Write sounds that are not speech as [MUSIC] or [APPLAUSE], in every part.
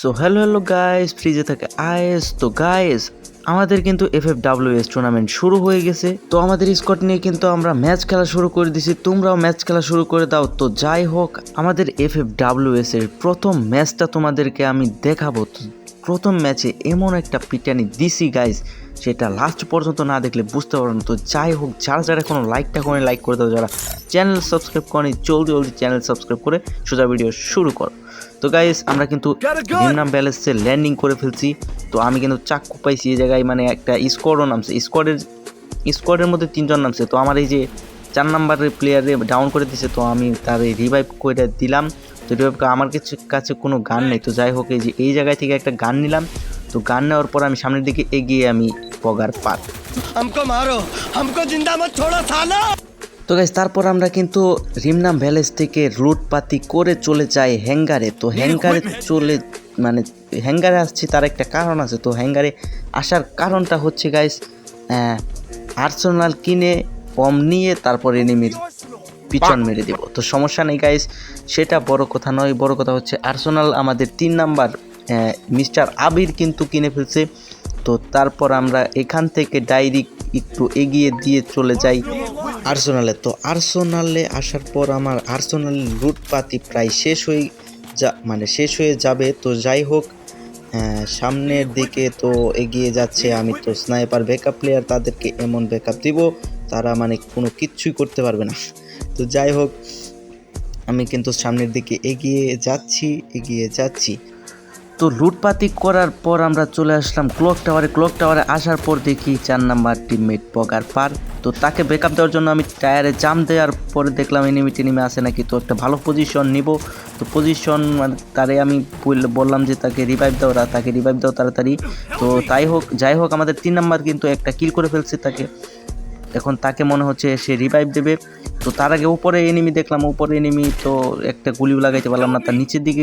So hello hello guys ফ্রিজে থাকে is তো গাইস আমাদের কিন্তু F F W S tournament শুরু হয়ে গেছে। তো আমাদের স্কট নিয়ে কিন্তু আমরা ম্যাচ খেলা শুরু করে দিছি। তোমরাও ম্যাচ খেলা শুরু করে দাও। তো যাই হোক, আমাদের এফ এফ ডাব্লিউ এস এর প্রথম ম্যাচটা তোমাদেরকে আমি দেখাবো। তো প্রথম ম্যাচে এমন একটা পিটানি দিছি গাইস সেটা লাস্ট পর্যন্ত না দেখলে বুঝতে পারো না। তো যাই হোক যারা যারা এখনও লাইকটা করে লাইক করে দাও। যারা চ্যানেল সাবস্ক্রাইব করেনি জলদি জলদি চ্যানেল সাবস্ক্রাইব করে সোজা ভিডিও শুরু করো। তো গাইস আমরা কিন্তু ভিমনাম ব্যালেন্সে ল্যান্ডিং করে ফেলছি। তো আমি কিন্তু চাক্কু পাইছি এই জায়গায় মানে একটা স্কোয়াডও নামছে। স্কোয়াডের স্কোয়াডের মধ্যে তিনজন নামছে। তো আমার এই যে চার নাম্বারের প্লেয়ারে ডাউন করে দিছে তো আমি তার রিভাইভ করে দিলাম। তো ডিভাইভ আমার কিছু কাছে কোনো গান নেই। তো যাই হোক এই যে এই জায়গায় থেকে একটা গান নিলাম। তো গান নেওয়ার পর আমি সামনের দিকে এগিয়ে আমি পগার পাক মারো হামকো জিন্দা মত ছোড়ো থানা তো গাইস তারপর আমরা কিন্তু রিমনাম ভ্যালেজ থেকে রুটপাতি করে চলে যাই হ্যাঙ্গারে। তো হ্যাঙ্গারে চলে মানে হ্যাঙ্গারে আসছি তার একটা কারণ আছে। তো হ্যাঙ্গারে আসার কারণটা হচ্ছে গাইস আর্সেনাল কিনে ফর্ম নিয়ে তারপর এনিমির পিছন মেরে দেব। তো সমস্যা নেই গাইজ সেটা বড় কথা নয়। বড় কথা হচ্ছে আর্সেনাল আমাদের তিন নাম্বার মিস্টার আবির কিন্তু কিনে ফেলছে। তো তারপর আমরা এখান থেকে ডাইরেক্ট একটু এগিয়ে দিয়ে চলে যাই আর্সেনালে তো আর্সেনালে আসার পর আমার আর্সেনালের লুটপাতি প্রায় শেষ হয়ে যা মানে শেষ হয়ে যাবে। তো যাই হোক সামনের দিকে তো এগিয়ে যাচ্ছে। আমি তো স্নাইপার ব্যাকআপ প্লেয়ার তাদেরকে এমন ব্যাকআপ দিব তারা মানে কোনো কিচ্ছুই করতে পারবে না। তো যাই হোক, আমি কিন্তু সামনের দিকে এগিয়ে যাচ্ছি এগিয়ে যাচ্ছি। তো লুটপাতি করার পর আমরা চলে আসলাম ক্লক টাওয়ারে। ক্লক টাওয়ারে আসার পর দেখি চার নাম্বার টিমমেট পগার পার। তো তাকে ব্যাকআপ দেওয়ার জন্য আমি টায়ারে জাম দেওয়ার পরে দেখলাম এনিমি টেনিমে আসে নাকি। তো একটা ভালো পজিশন নিব। তো পজিশন তারে আমি বল- বললাম যে তাকে রিভাইভ দাও তাকে রিভাইভ দাও তাড়াতাড়ি। তো তাই হোক, যাই হোক, আমাদের তিন নাম্বার কিন্তু একটা কিল করে ফেলছে তাকে। এখন তাকে মনে হচ্ছে সে রিভাইভ দেবে। তো তার আগে উপরে এনিমি দেখলাম, উপরে এনিমি তো একটা গুলিও লাগাইতে পারলাম না। তার নিচের দিকে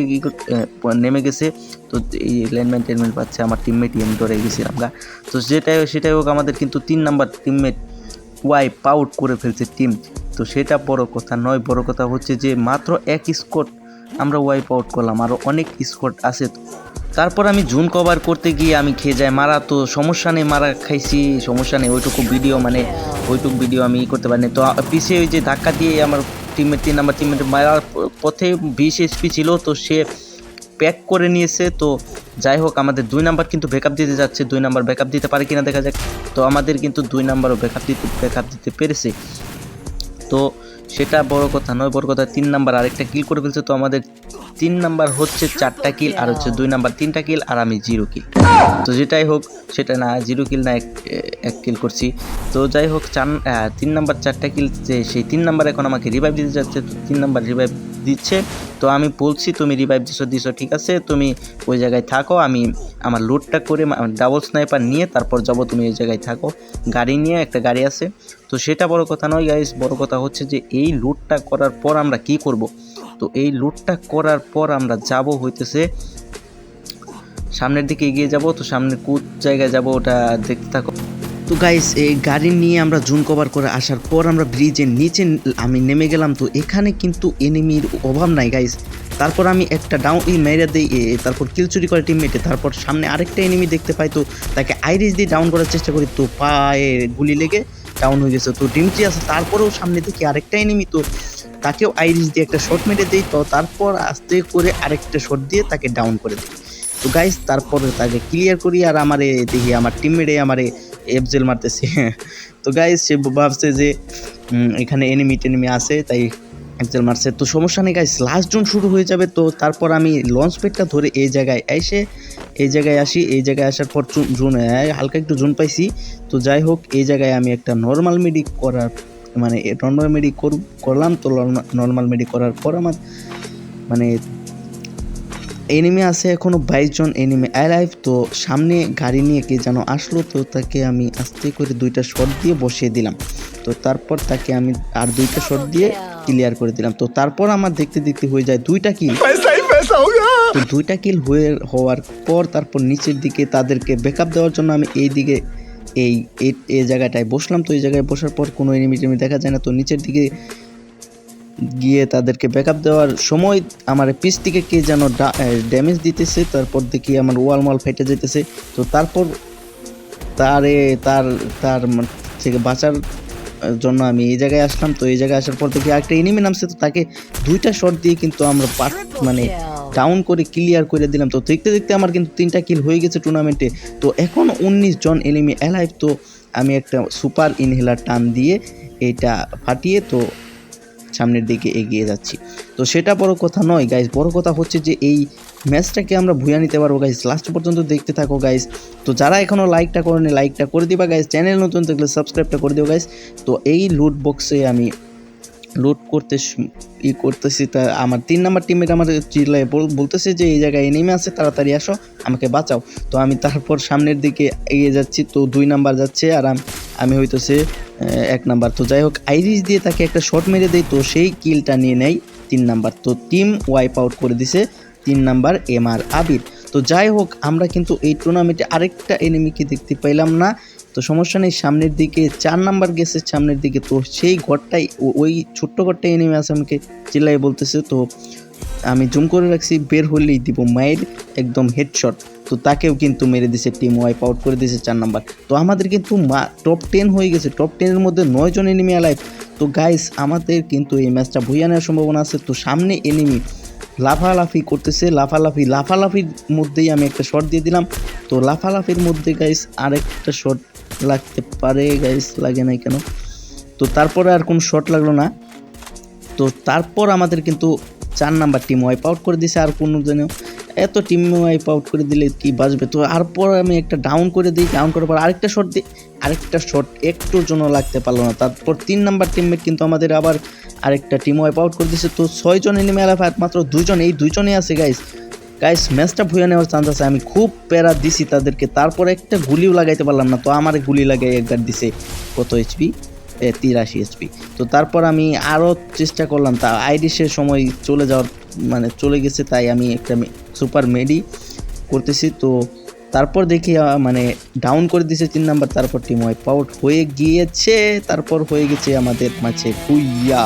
নেমে গেছে। তো এই ল্যান্ডম্যান টেনমেন্ট পাচ্ছে, আমার টিমমেট আমি ধরে গেছিলাম গা। তো যেটাই সেটাই হোক, আমাদের কিন্তু তিন নাম্বার টিমমেট ওয়াইপ আউট করে ফেলছে টিম তো সেটা বড় কথা নয়, বড় কথা হচ্ছে যে মাত্র এক স্কোট আমরা ওয়াইপ আউট করলাম। আরও অনেক স্কোট আছে তারপর আমি জুন কভার করতে গিয়ে আমি খেয়ে যাই। মারা তো সমস্যা নেই, মারা খাইছি, সমস্যা নেই, ওইটুকু ভিডিও মানে ওইটুকু ভিডিও আমি ই করতে পারিনি। তো পিছিয়ে ওই যে ধাক্কা দিয়ে আমার টিমের তিন নাম্বার টিমের মারার পথে বিশ এসপি ছিল, তো সে প্যাক করে নিয়েছে। তো যাই হোক, আমাদের দুই নাম্বার কিন্তু ব্যাকআপ দিতে যাচ্ছে। দুই নাম্বার ব্যাকআপ দিতে পারে কিনা দেখা যাক। তো আমাদের কিন্তু দুই নাম্বারও ব্যাকআপ দিতে ব্যাকআপ দিতে পেরেছে। তো সেটা বড় কথা নয়, বড় কথা তিন নাম্বার আরেকটা কিল করে ফেলছে। তো আমাদের তিন নাম্বার হচ্ছে চারটা কিল আর হচ্ছে দুই নাম্বার তিনটা কিল আর আমি জিরো কিল তো যেটাই হোক, সেটা না জিরো কিল না, এক কিল করছি। তো যাই হোক, চার তিন নাম্বার চারটা কিল যে, সেই তিন নাম্বার এখন আমাকে রিভাইভ দিতে যাচ্ছে তিন নাম্বার রিভাইভ দিচ্ছে। তো আমি বলছি, তুমি রিভাইভ দিছো দিছো, ঠিক আছে। তুমি ওই জায়গায় থাকো, আমি আমার লোডটা করে ডাবল স্নাইপার নিয়ে তারপর যাব, তুমি ওই জায়গায় থাকো। গাড়ি নিয়ে একটা গাড়ি আছে। তো সেটা বড় কথা নয় গাইস বড় কথা হচ্ছে যে, এই লুটটা করার পর আমরা কি করব? তো এই লুটটা করার পর আমরা যাব হইতেছে সামনের দিকে এগিয়ে যাব, তো সামনে কোন জায়গায় যাব ওটা দেখতে থাকো। তো গাইস এই গাড়ি নিয়ে আমরা জুন কভার করে আসার পর আমরা ব্রিজের নিচে আমি নেমে গেলাম, তো এখানে কিন্তু এনিমির অভাব নাই গাইস তারপর আমি একটা ডাউন ই মেরে দিই তারপর কিল চুরি করে টিমমেটে তারপর সামনে আরেকটা এনিমি দেখতে পাই, তো তাকে আইরিস দিয়ে ডাউন করার চেষ্টা করি, তো পায়ে গুলি লেগে ডাউন হয়ে গেছে, তো ডিমটি আছে, তারপরেও সামনে দেখি আরেকটা এনিমি তো তাকেও আইরিস দিয়ে একটা শট মেরে দিই, তো তারপর আস্তে করে আরেকটা শট দিয়ে তাকে ডাউন করে দিই। তো গাইস তারপরে তাকে ক্লিয়ার করি আর আমারে দেখি আমার টিমমেটে আমারে এফজেল মারতেছে। [LAUGHS] তো গাইস সে ভাবছে যে এখানে এনিমি টেনিমি আছে, তাই এফজেল মারছে। তো সমস্যা নেই গাইস লাস্ট জোন শুরু হয়ে যাবে, তো তারপর আমি লঞ্চ প্যাডটা ধরে এই জায়গায় এসে, এই জায়গায় আসি, এই জায়গায় আসার পর জুন হালকা একটু জুন পাইছি। তো যাই হোক, এই জায়গায় আমি একটা নর্মাল মেডি করার মানে নর্মাল মেডি করলাম তো নর্মাল মেডি করার পর আমার মানে এনিমি আছে এখনও বাইশ জন এনিমি লাইফ তো সামনে গাড়ি নিয়ে কে যেন আসলো তো তাকে আমি আস্তে করে দুইটা শট দিয়ে বসিয়ে দিলাম। তো তারপর তাকে আমি আর দুইটা শট দিয়ে ক্লিয়ার করে দিলাম। তো তারপর আমার দেখতে দেখতে হয়ে যায় দুইটা কি দুইটা কিল হয়ে হওয়ার পর তারপর নিচের দিকে তাদেরকে ব্যাক দেওয়ার জন্য আমি এই দিকে এই, এই- জায়গাটায় বসলাম। তো এই জায়গায় বসার পর কোনো এনিমি টেনিমি দেখা যায় না। তো নিচের দিকে গিয়ে তাদেরকে ব্যাকআপ দেওয়ার সময় আমার পিস থেকে কে যেন ড্যামেজ দিতেছে। তারপর দেখি আমার ওয়াল মাল ফেটে যেতেছে তো তারপর তারে, তার তার থেকে বাঁচার জন্য আমি এই জায়গায় আসলাম। তো এই জায়গায় আসার পর দেখি একটা এনিমি নামছে। তো তাকে দুইটা শট দিয়ে কিন্তু আমরা মানে ডাউন করে ক্লিয়ার করে দিলাম। তো দেখতে দেখতে আমার কিন্তু তিনটা কিল হয়ে গেছে টুর্নামেন্টে তো এখন উনিশ জন এনিমি অ্যালাইভ তো আমি একটা সুপার ইনহেলার টান দিয়ে এটা ফাটিয়ে তো সামনের দিকে এগিয়ে যাচ্ছি। তো সেটা বড় কথা নয় গাইজ বড় কথা হচ্ছে যে এই ম্যাচটাকে আমরা ভুয়া নিতে পারব গাইজ লাস্ট পর্যন্ত দেখতে থাকো গাইজ তো যারা এখনও লাইকটা করেনি লাইকটা করে দিবা গাইজ চ্যানেল নতুন থাকলে সাবস্ক্রাইবটা করে দিও গাইজ তো এই লুট বক্সে আমি লুট করতে ই করতেছি, তা আমার তিন নাম্বার টিমের আমার চিল্লায় বলতেছে যে, এই জায়গায় এনিমে আছে, তাড়াতাড়ি আসো, আমাকে বাঁচাও। তো আমি তারপর সামনের দিকে এগিয়ে যাচ্ছি, তো দুই নাম্বার যাচ্ছে আর আমি হইতেছে এক নাম্বার। তো যাই হোক আইরিশ দিয়ে তাকে একটা শট মেরে দেয় তো সেই কিলটা নিয়ে নেয় তিন নাম্বার। তো টিম ওয়াইপ আউট করে দিছে তিন নাম্বার এম আর আবির। তো যাই হোক, আমরা কিন্তু এই টুর্নামেন্টে আরেকটা এনিমিকে দেখতে পাইলাম না। তো সমস্যা নেই, সামনের দিকে চার নাম্বার গেছে সামনের দিকে। তো সেই ঘরটাই ওই ছোট্ট ঘরটাই এনিমি আছে আমাকে চিল্লাই বলতেছে। তো আমি জুম করে রাখছি, বের হলেই দিব মায়ের একদম হেডশট তো তাকেও কিন্তু মেরে দিছে টিম ওয়াইপ আউট করে দিয়েছে চার নাম্বার। তো আমাদের কিন্তু মা টপ টেন হয়ে গেছে। টপ টেনের মধ্যে নয় জন এনিমি অ্যালাইভ তো গাইস আমাদের কিন্তু এই ম্যাচটা ভুইয়া নেওয়ার সম্ভাবনা আছে। তো সামনে এনিমি লাফালাফি করতেছে, লাফালাফি, লাফালাফির মধ্যেই আমি একটা শট দিয়ে দিলাম। তো লাফালাফির মধ্যে গাইস আরেকটা শট লাগতে পারে গাইস লাগে নাই কেন? তো তারপরে আর কোনো শট লাগল না। তো তারপর আমাদের কিন্তু চার নাম্বার টিম ওয়াইপ আউট করে দিছে আর কোনো যেন এত টিম ওয়াইপ আউট করে দিলে কি বাঁচবে? তো তারপর আমি একটা ডাউন করে দিই ডাউন করার পর আরেকটা শট দিই। আরেকটা শট একটুর জন্য লাগতে পারল না। তারপর তিন নাম্বার টিমমেট কিন্তু আমাদের আবার আরেকটা টিম ওয়াইপ আউট করে দিছে। তো ছয়জন এনিমে আলাফ মাত্র দুইজন। এই দুইজনই আছে গাইস গাইস ম্যাচটা ভুয়ে নেওয়ার চান্স আছে। আমি খুব প্যারা দিছি তাদেরকে। তারপর একটা গুলিও লাগাইতে পারলাম না। তো আমার গুলি লাগাই একবার দিছে। কত এইচপি তিরাশি এইচপি তো তারপর আমি আরও চেষ্টা করলাম। তা আইডিসের সময় চলে যাওয়ার মানে চলে গেছে, তাই আমি একটা সুপার মেডি করতেছি। তো তারপর দেখি মানে ডাউন করে দিয়েছে তিন নাম্বার তারপর টিম ওয়াইপ আউট হয়ে গিয়েছে। তারপর হয়ে গেছে আমাদের মাঝে ভুইয়া।